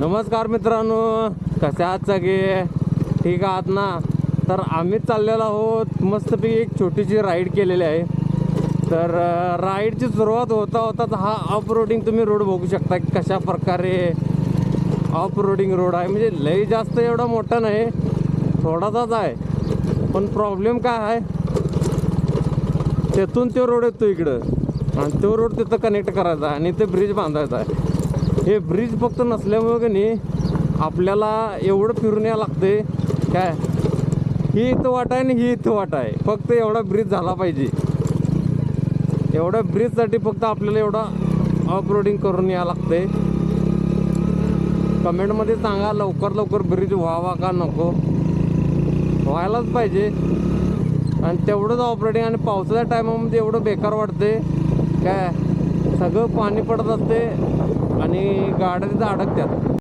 नमस्कार मित्रांनो कसे आहात सगळे? ठीक आहात ना? तर आम्ही चाललेलो आहोत मस्तपैकी एक छोटीशी राईड केलेली आहे. तर राईडची सुरुवात होता होताच हा ऑफ रोडिंग तुम्ही रोड बघू शकता की कशा प्रकारे ऑफ रोडिंग रोड आहे. म्हणजे लई जास्त एवढा मोठा नाही थोडासाच आहे. पण प्रॉब्लेम काय आहे? तेथून तो रोड येतो इकडं. आणि तो रोड तिथं कनेक्ट करायचा आहे आणि ते ब्रिज बांधायचा आहे. हे ब्रिज फक्त नसल्यामुळे की नाही आपल्याला एवढं फिरून यावं लागते काय? ही इथं वाट आहे आणि ही इथं वाट आहे. फक्त एवढा ब्रिज झाला पाहिजे. एवढ्या ब्रिजसाठी फक्त आपल्याला एवढा ऑफ रोडिंग करून यावं लागते कमेंटमध्ये सांगा लवकर लवकर ब्रिज व्हावा का नको? व्हायलाच पाहिजे. आणि तेवढंच ऑपरेटिंग आणि पावसाच्या टायमामध्ये एवढं बेकार वाटते काय? सगळं पाणी पडत असते आणि गाड्या तिथं अडकतात